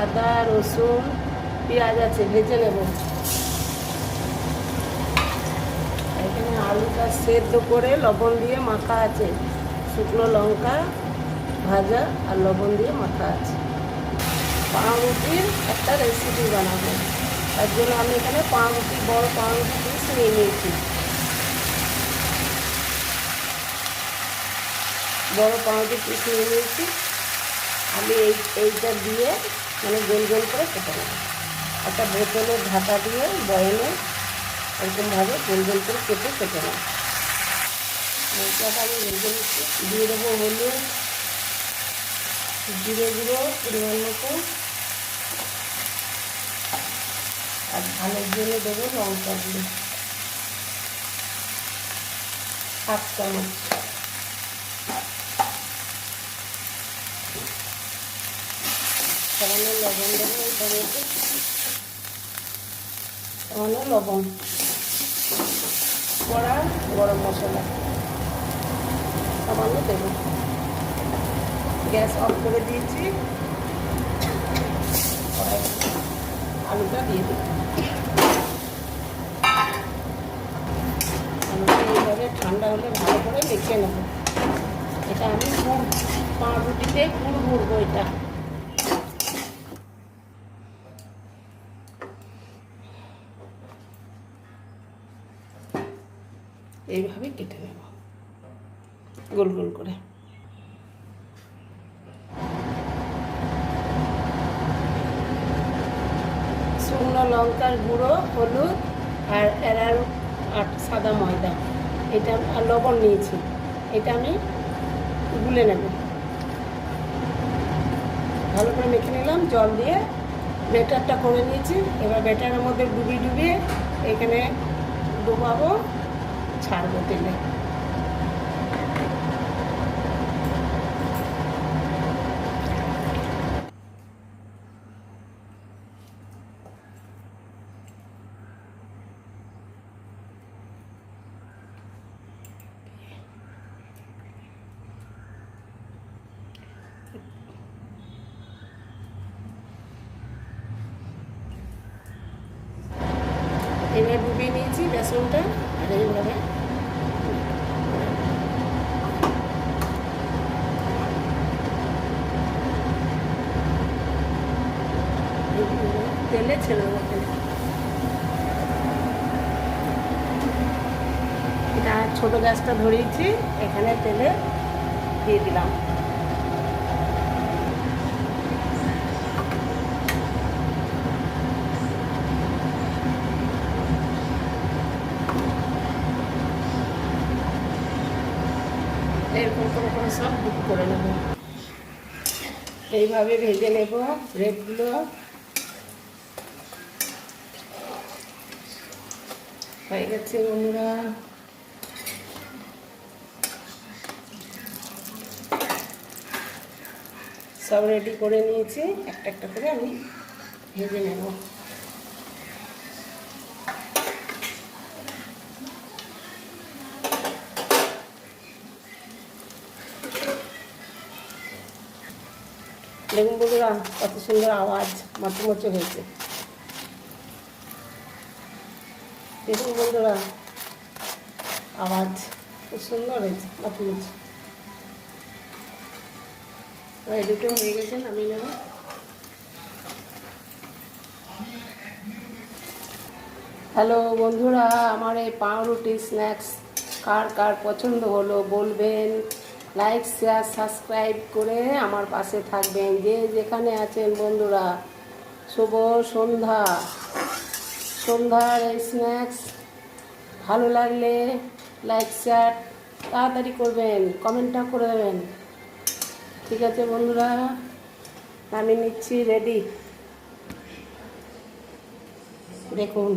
আদা, রসুন, পেঁয়াজ আছে, ভেজে নেব। এখানে আলুটা সেদ্ধ করে লবণ দিয়ে মাখা আছে। শুকনো লঙ্কা, ভাজা আর লবণ দিয়ে মাখা আছে। পাউরুটির একটা রেসিপি বানাবো। তার জন্য আমি এখানে পাউরুটি, বড় পাউরুটি পিস নিয়ে নিয়েছি। বড় পাউরুটি পিস নিয়ে নিয়েছি। আমি এই, এইটা দিয়ে মানে গোল গোল করে কেটে নেব। একটা বোতলের ঢাকা দিয়ে বয়নে এরকমভাবে গোল গোল করে কেটে কেটে নেব। মশলাটা আমি নিচ্ছি দিয়ে দেবো হলুদ, জিরে গুঁড়ো পরিমাণ মতো। আর ধানের জন্য দেবো লঙ্কা গুঁড়ো। হাফ চামচ। সামান্য লবণ দেবো এটা মধ্যে সামান্য লবণ। কড়া গরম মশলা। সামান্য দেবো। গ্যাস অফ করে দিয়েছি। আলুটা দিয়ে দেবো। আলুটা এইভাবে ঠান্ডা হলে ভালো করে মেখে নেব। এটা আমি গুড় পাউরুটিতে গুড় গুড়বো এটা। এইভাবে কেটে নেব। গোল গোল করে। শুকনো লঙ্কার গুঁড়ো, হলুদ আর এরার আর সাদা ময়দা। এটা আর লবণ নিয়েছি। এটা আমি গুলে নেব। ভালো করে মেখে নিলাম, জল দিয়ে ব্যাটারটা করে নিয়েছি। এবার ব্যাটারের মধ্যে ডুবিয়ে ডুবিয়ে এখানে ডুবাবো। ছাড়বো তেলে এবার ডুবিয়ে নিয়েছি বেসনটা আর এইভাবে তেলে ছেড়ে দেবো তেলে এটা ছোটো গ্যাসটা ধরিয়েছি এখানে তেলে দিয়ে দিলাম এরকম করে করে সব বুক করে নেব। এইভাবে ভেজে নেব ব্রেডগুলো হয়ে গেছে, বন্ধুরা। সব রেডি করে নিয়েছি। একটা একটা করে আমি ভেজে নেব। দেখুন বন্ধুরা, কত সুন্দর আওয়াজ, মচমচে হয়েছে। দেখুন বন্ধুরা আওয়াজ খুব সুন্দর হয়েছে এই দুটো হয়ে গেছে নামিয়ে নেব? হ্যালো বন্ধুরা, আমার এই পাউরুটি স্ন্যাক্স কার কার পছন্দ হলো বলবেন। লাইক, শেয়ার, সাবস্ক্রাইব করে আমার পাশে থাকবেন। যে যেখানে আছেন বন্ধুরা, শুভ সন্ধ্যা। সন্ধ্যার এই স্ন্যাক্স ভালো লাগলে লাইক শেয়ার তাড়াতাড়ি করবেন কমেন্টটা করে দেবেন। ঠিক আছে বন্ধুরা, আমি নিচ্ছি রেডি দেখুন।